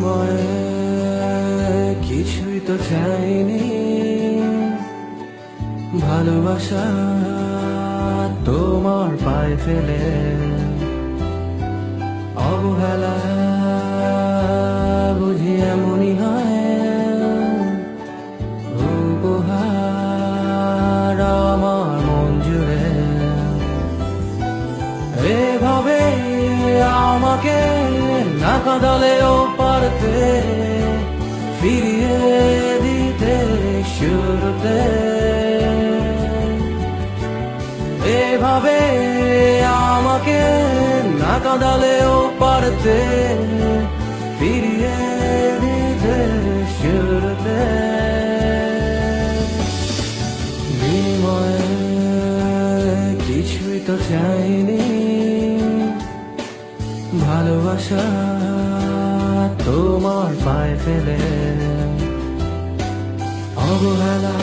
বিনিময়ে কিছুই তো চাইনি। ভালোবাসা তোমার পায়ে ফেলে অবহেলা ফিরিয়ে দিতে শুরুতে এভাবে আমাকে না কাঁদালেও পারতে ফিরিয়ে দিতে শুরুতে বিনিময়ে কিছুই তো চাইনি। ভালোবাসা তোমার পায়ে ফেলে অবহেলা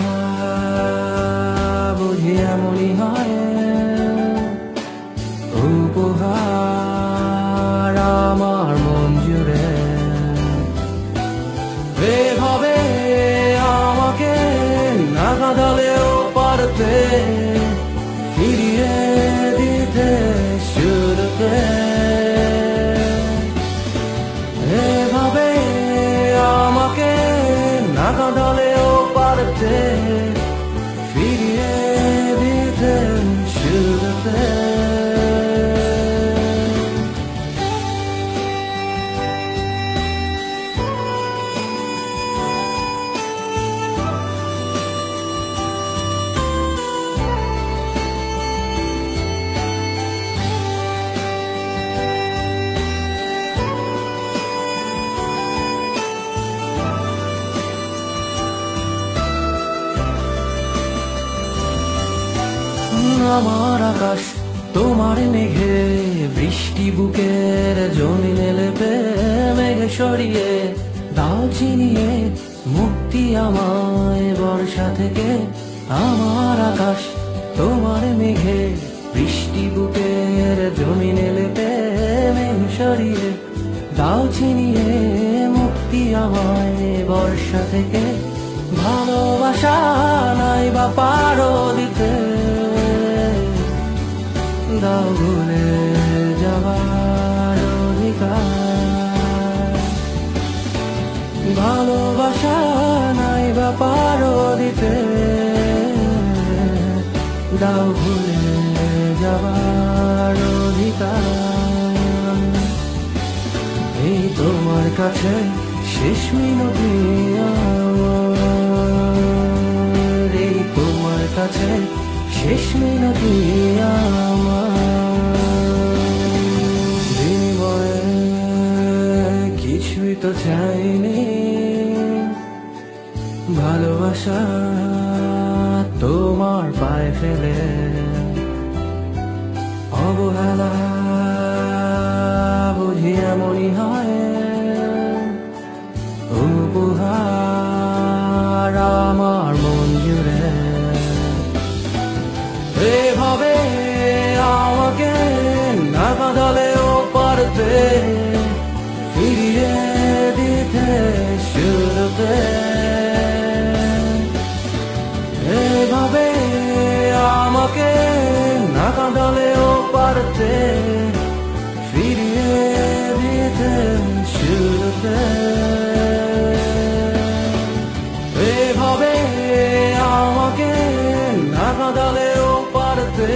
বুঝি এমনই হয়। আমার আকাশ, তোমার মেঘে বৃষ্টি বুকের জমিনে লেপে মেঘে সরিয়ে দাও চিনিয়ে মুক্তি আমায় বর্ষা থেকে। আমার আকাশ, তোমার মেঘে বৃষ্টি বুকের জমিনে লেপে মেঘ সরিয়ে দাও চিনিয়ে মুক্তি আমায় বর্ষা থেকে। ভালোবাসা নাই বা পারো দাও ভুলে যাবার অধিকার। ভালোবাসা নাই বা পারো দিতে দাও ভুলে যাবার অধিকার। এই তোমার কাছে শেষ মিনতি এই তোমার কাছে শেষ মিনতি বিনিময়ে কিছুই তো চাইনি। ভালোবাসা তোমার পায়ে ফেলে। অবহেলা বুঝি এমনই হয়। না কাঁদালেও পারতে ফিরিয়ে দিতে শুরুতে এভাবে আমাকে না কাঁদালেও পারতে ফিরিয়ে দিতে শুরুতে এভাবে আমাকে না কাঁদালেও পারতে